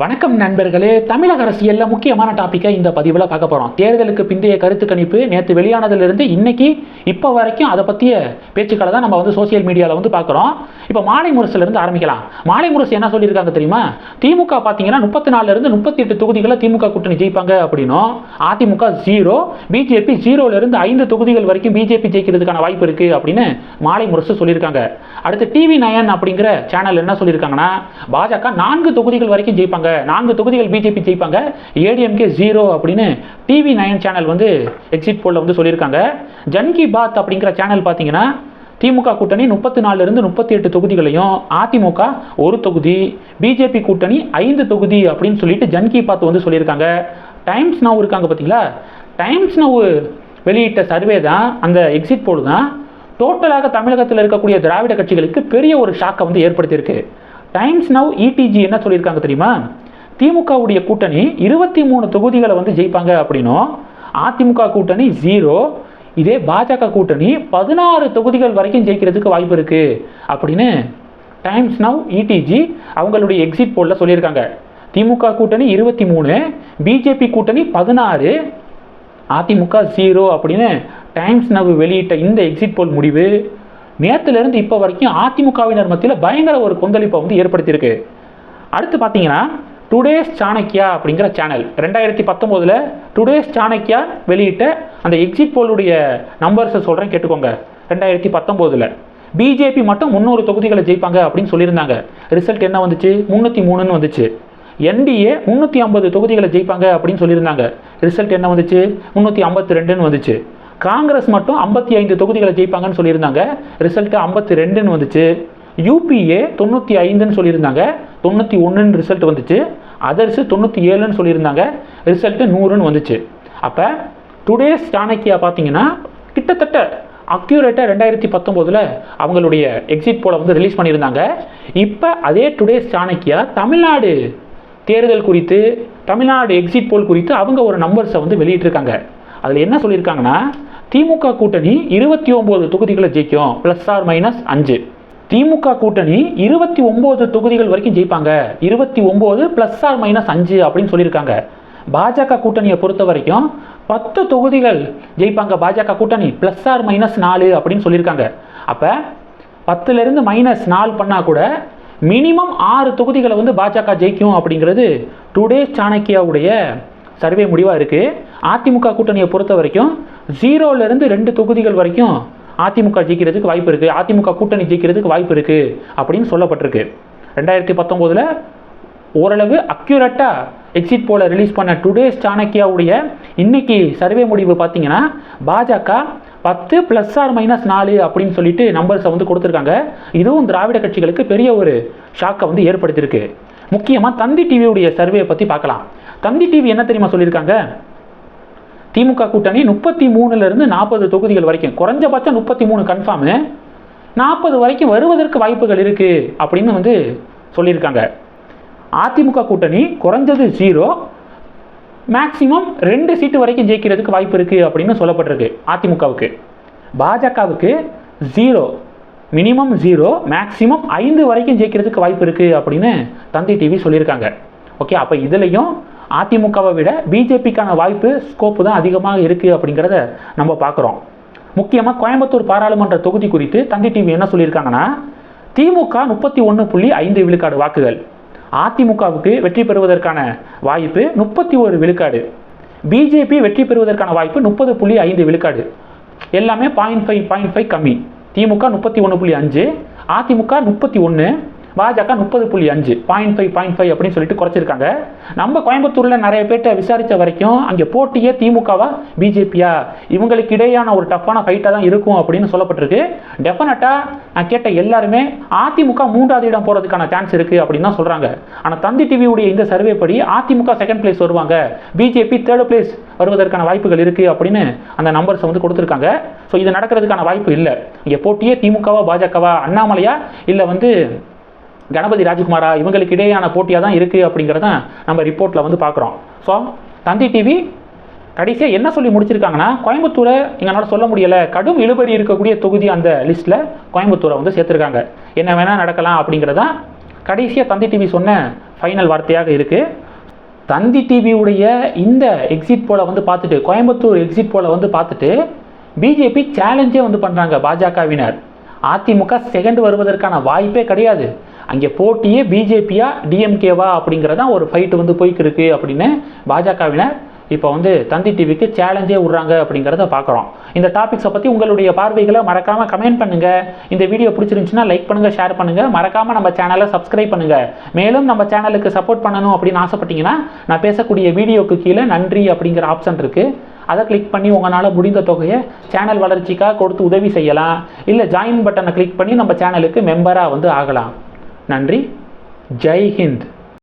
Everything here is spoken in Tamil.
வணக்கம் நண்பர்களே. தமிழக அரசியலில் முக்கியமான டாப்பிக்கை இந்த பதிவில் பார்க்க போகிறோம் தேர்தலுக்கு பிந்தைய கருத்து கணிப்பு நேற்று வெளியானதுலேருந்து இன்னைக்கு இப்போ வரைக்கும் அதை பற்றிய பேச்சுக்களை தான் நம்ம வந்து சோசியல் மீடியாவில் வந்து பார்க்குறோம். இப்போ மாலை முரசுலேருந்து ஆரம்பிக்கலாம். மாலை முரசு என்ன சொல்லியிருக்காங்க தெரியுமா? திமுக பார்த்தீங்கன்னா முப்பத்தி நாலுலேருந்து முப்பத்தி எட்டு தொகுதிகளை திமுக கூட்டணி ஜெயிப்பாங்க அப்படின்னும். அதிமுக ஜீரோ பிஜேபி ஜீரோலேருந்து ஐந்து தொகுதிகள் வரைக்கும் பிஜேபி ஜெயிக்கிறதுக்கான வாய்ப்பு இருக்குது அப்படின்னு மாலை முரசு சொல்லியிருக்காங்க. அடுத்து டிவி நயன் அப்படிங்கிற சேனல் என்ன சொல்லியிருக்காங்கன்னா பாஜக நான்கு தொகுதிகள் வரைக்கும் ஜெயிப்பாங்க. நான்கு தொகுதிகள் பிஜேபி ஜெயிப்பாங்க. ஏடிஎம்கே ஜீரோ அப்படின்னு டிவி நயன் சேனல் வந்து எக்ஸிட் போலில் வந்து சொல்லியிருக்காங்க. ஜன் கி பாத் அப்படிங்கிற சேனல் பார்த்தீங்கன்னா திமுக கூட்டணி முப்பத்தி நாலுலேருந்து முப்பத்தி எட்டு தொகுதிகளையும் அதிமுக ஒரு தொகுதி பிஜேபி கூட்டணி ஐந்து தொகுதி அப்படின்னு சொல்லிட்டு ஜன் கி பாத் வந்து சொல்லியிருக்காங்க. டைம்ஸ் நவ் இருக்காங்க பார்த்தீங்களா? டைம்ஸ் நவ் வெளியிட்ட சர்வே தான் அந்த எக்ஸிட் போல் தான். டோட்டலாக தமிழகத்தில் இருக்கக்கூடிய திராவிட கட்சிகளுக்கு பெரிய ஒரு ஷாக்கை வந்து ஏற்படுத்தியிருக்கு. டைம்ஸ் நவ் இடிஜி என்ன சொல்லியிருக்காங்க தெரியுமா? திமுகவுடைய கூட்டணி இருபத்தி மூணு தொகுதிகளை வந்து ஜெயிப்பாங்க அப்படின்னும் அதிமுக கூட்டணி ஜீரோ இதே பாஜக கூட்டணி பதினாறு தொகுதிகள் வரைக்கும் ஜெயிக்கிறதுக்கு வாய்ப்பு இருக்கு அப்படின்னு டைம்ஸ் நவ் இடிஜி அவங்களுடைய எக்ஸிட் போலில் சொல்லியிருக்காங்க. திமுக கூட்டணி இருபத்தி மூணு பிஜேபி கூட்டணி பதினாறு அதிமுக ஜீரோ அப்படின்னு டைம்ஸ் நவ் வெளியிட்ட இந்த எக்ஸிட் போல் முடிவு. நேற்றுலேருந்து இப்போ வரைக்கும் அதிமுகவினர் மத்தியில் பயங்கர ஒரு கொந்தளிப்பை வந்து ஏற்படுத்தியிருக்கு. அடுத்து பார்த்தீங்கன்னா டுடேஸ் சாணக்கியா அப்படிங்கிற சேனல் ரெண்டாயிரத்தி பத்தொம்போதில் டுடேஸ் சாணக்கியா வெளியிட்ட அந்த எக்ஸிட் போலுடைய நம்பர்ஸை சொல்கிறேன் கேட்டுக்கோங்க. ரெண்டாயிரத்தி பத்தொம்போதில். பிஜேபி மட்டும் முந்நூறு தொகுதிகளை ஜெயிப்பாங்க அப்படின்னு சொல்லியிருந்தாங்க. ரிசல்ட் என்ன வந்துச்சு? முந்நூற்றி மூணுன்னு வந்துச்சு. என்டிஏ முந்நூற்றி ஐம்பது தொகுதிகளை ஜெயிப்பாங்க அப்படின்னு சொல்லியிருந்தாங்க. ரிசல்ட் என்ன வந்துச்சு? முந்நூற்றி ஐம்பத்தி ரெண்டுன்னு வந்துச்சு. காங்கிரஸ் மட்டும் ஐம்பத்தி ஐந்து தொகுதிகளை ஜெயிப்பாங்கன்னு சொல்லியிருந்தாங்க. ரிசல்ட்டு ஐம்பத்தி ரெண்டுன்னு வந்துச்சு. யூபிஏ தொண்ணூற்றி ஐந்துன்னு சொல்லியிருந்தாங்க. தொண்ணூற்றி ஒன்றுன்னு ரிசல்ட் வந்துச்சு. அதர்ஸு தொண்ணூற்றி ஏழுன்னு சொல்லியிருந்தாங்க. ரிசல்ட்டு நூறுன்னு வந்துச்சு. அப்போ டுடேஸ் சாணக்கியா பார்த்தீங்கன்னா கிட்டத்தட்ட அக்யூரேட்டாக ரெண்டாயிரத்தி பத்தொம்போதில் அவங்களுடைய எக்ஸிட் போலை வந்து ரிலீஸ் பண்ணியிருந்தாங்க. இப்போ அதே டுடேஸ் சாணக்கியா தமிழ்நாடு தேர்தல் குறித்து தமிழ்நாடு எக்ஸிட் போல் குறித்து அவங்க ஒரு நம்பர்ஸை வந்து வெளியிட்டிருக்காங்க. அதில் என்ன சொல்லியிருக்காங்கன்னா திமுக கூட்டணி இருபத்தி ஒம்பது தொகுதிகளை ஜெயிக்கும் ப்ளஸ் ஆர் மைனஸ் அஞ்சு. திமுக கூட்டணி இருபத்தி ஒம்பது தொகுதிகள் வரைக்கும் ஜெயிப்பாங்க. இருபத்தி ஒம்பது ப்ளஸ் ஆர் மைனஸ் அஞ்சு அப்படின்னு சொல்லியிருக்காங்க. பாஜக கூட்டணியை பொறுத்த வரைக்கும் பத்து தொகுதிகள் ஜெயிப்பாங்க பாஜக கூட்டணி ப்ளஸ் ஆர் மைனஸ் நாலு அப்படின்னு சொல்லியிருக்காங்க. அப்போ பத்துலேருந்து மைனஸ் நாலு பண்ணால் கூட மினிமம் ஆறு தொகுதிகளை வந்து பாஜக ஜெயிக்கும் அப்படிங்கிறது டுடே சாணக்கியாவுடைய சர்வே முடிவாக இருக்குது அதிமுக கூட்டணியை பொறுத்த வரைக்கும் ஜீரோலேருந்து ரெண்டு தொகுதிகள் வரைக்கும் அதிமுக ஜெயிக்கிறதுக்கு வாய்ப்பு இருக்குது அதிமுக கூட்டணி ஜெயிக்கிறதுக்கு வாய்ப்பு இருக்குது அப்படின்னு சொல்லப்பட்டிருக்கு. ரெண்டாயிரத்தி பத்தொம்போதில் ஓரளவு அக்யூரட்டாக எக்ஸிட் போல ரிலீஸ் பண்ண டுடேஸ் சாணக்கியாவுடைய இன்னைக்கு சர்வே முடிவு பார்த்தீங்கன்னா பாஜக பத்து ப்ளஸ் ஆர் மைனஸ் நாலு அப்படின்னு சொல்லிட்டு நம்பர்ஸை வந்து கொடுத்துருக்காங்க. இதுவும் திராவிட கட்சிகளுக்கு பெரிய ஒரு ஷாக்கை வந்து ஏற்படுத்தியிருக்கு. முக்கியமாக தந்தி டிவியுடைய சர்வே பற்றி பார்க்கலாம். தந்தி டிவி என்ன தெரியுமா சொல்லியிருக்காங்க? திமுக கூட்டணி முப்பத்தி மூணுலேருந்து நாற்பது தொகுதிகள் வரைக்கும் குறைஞ்சபட்சம் முப்பத்தி மூணு கன்ஃபார்மு நாற்பது வரைக்கும் வருவதற்கு வாய்ப்புகள் இருக்குது அப்படின்னு வந்து சொல்லியிருக்காங்க. அதிமுக கூட்டணி குறைஞ்சது ஜீரோ மேக்சிமம் ரெண்டு சீட்டு வரைக்கும் ஜெயிக்கிறதுக்கு வாய்ப்பு இருக்குது அப்படின்னு சொல்லப்பட்டிருக்கு அதிமுகவுக்கு. பாஜகவுக்கு ஜீரோ மினிமம் ஜீரோ மேக்சிமம் ஐந்து வரைக்கும் ஜெயிக்கிறதுக்கு வாய்ப்பு இருக்குது அப்படின்னு தந்தி டிவி சொல்லியிருக்காங்க. ஓகே அப்போ இதுலேயும் அதிமுகவை விட பிஜேபிக்கான வாய்ப்பு ஸ்கோப்பு தான் அதிகமாக இருக்குது அப்படிங்கிறத நம்ம பார்க்குறோம். முக்கியமாக கோயம்புத்தூர் பாராளுமன்ற தொகுதி குறித்து தந்தி டிவி என்ன சொல்லியிருக்காங்கன்னா திமுக முப்பத்தி ஒன்று புள்ளி ஐந்து விழுக்காடு வாக்குகள். அதிமுகவுக்கு வெற்றி பெறுவதற்கான வாய்ப்பு முப்பத்தி ஒரு விழுக்காடு. பிஜேபி வெற்றி பெறுவதற்கான வாய்ப்பு முப்பது புள்ளி ஐந்து விழுக்காடு. எல்லாமே பாயிண்ட் ஃபைவ் பாயிண்ட் ஃபைவ் கம்மி. திமுக முப்பத்தி ஒன்று புள்ளி அஞ்சு அதிமுக முப்பத்தி ஒன்று பாஜக முப்பது புள்ளி அஞ்சு பாயிண்ட் ஃபைவ் பாயிண்ட் ஃபைவ் அப்படின்னு சொல்லிட்டு குறைச்சிருக்காங்க. நம்ம கோயம்புத்தூரில் நிறைய பேர்கிட்ட விசாரித்த வரைக்கும் அங்கே போட்டியே திமுகவா பிஜேபியா? இவங்களுக்கு இடையான ஒரு டஃப்பான ஃபைட்டாக தான் இருக்கும் அப்படின்னு சொல்லப்பட்டிருக்கு. டெஃபினட்டாக நான் கேட்ட எல்லாருமே அதிமுக மூன்றாவது இடம் போகிறதுக்கான சான்ஸ் இருக்குது அப்படின்னு தான் சொல்கிறாங்க ஆனால் தந்தி டிவியுடைய இந்த சர்வே படி அதிமுக செகண்ட் பிளேஸ் வருவாங்க. பிஜேபி தேர்ட் பிளேஸ் வருவதற்கான வாய்ப்புகள் இருக்குது அப்படின்னு அந்த நம்பர்ஸை வந்து கொடுத்துருக்காங்க. ஸோ இது நடக்கிறதுக்கான வாய்ப்பு இல்லை. இங்கே போட்டியே திமுகவா பாஜகவா அண்ணாமலையா? இல்லை வந்து கணபதி ராஜ்குமாரா இவங்களுக்கு இடையேயான போட்டியாக தான் இருக்குது அப்படிங்கிறத நம்ம ரிப்போர்ட்டில் வந்து பார்க்குறோம். ஸோ தந்தி டிவி கடைசியாக என்ன சொல்லி முடிச்சிருக்காங்கன்னா கோயம்புத்தூரை எங்களால் சொல்ல முடியலை. கடும் இழுபறி இருக்கக்கூடிய தொகுதி அந்த லிஸ்ட்டில் கோயம்புத்தூரை வந்து சேர்த்துருக்காங்க. என்ன வேணால் நடக்கலாம் அப்படிங்கிறதான் கடைசியாக தந்தி டிவி சொன்ன ஃபைனல் வார்த்தையாக இருக்குது தந்தி டிவியுடைய இந்த எக்ஸிட் போல வந்து பார்த்துட்டு கோயம்புத்தூர் எக்ஸிட் போல வந்து பார்த்துட்டு பிஜேபி சேலஞ்சே வந்து பண்ணுறாங்க பாஜகவினர். அதிமுக செகண்ட் வருவதற்கான வாய்ப்பே கிடையாது. அங்கே போட்டியே பிஜேபியா டிஎம்கேவா அப்படிங்கிறதான் ஒரு ஃபைட்டு வந்து போய்க்கிருக்கு அப்படின்னு பாஜகவினர் இப்போ வந்து தந்தி டிவிக்கு சேலஞ்சே விட்றாங்க அப்படிங்கிறத பார்க்குறோம் இந்த டாபிக்ஸை பற்றி உங்களுடைய பார்வைகளை மறக்காமல் கமெண்ட் பண்ணுங்கள் இந்த வீடியோ பிடிச்சிருந்துச்சுன்னா லைக் பண்ணுங்கள் ஷேர் பண்ணுங்கள் மறக்காமல் நம்ம சேனலை சப்ஸ்கிரைப் பண்ணுங்கள் மேலும் நம்ம சேனலுக்கு சப்போர்ட் பண்ணணும் அப்படின்னு ஆசைப்பட்டீங்கன்னா நான் பேசக்கூடிய வீடியோக்கு கீழே நன்றி அப்படிங்கிற ஆப்ஷன் இருக்குது அதை கிளிக் பண்ணி உங்களால் முடிந்த தொகையை சேனல் வளர்ச்சிக்காக கொடுத்து உதவி செய்யலாம். இல்லை ஜாயின் பட்டனை கிளிக் பண்ணி நம்ம சேனலுக்கு மெம்பராக வந்து ஆகலாம். நன்றி ஜெய் ஹிந்த்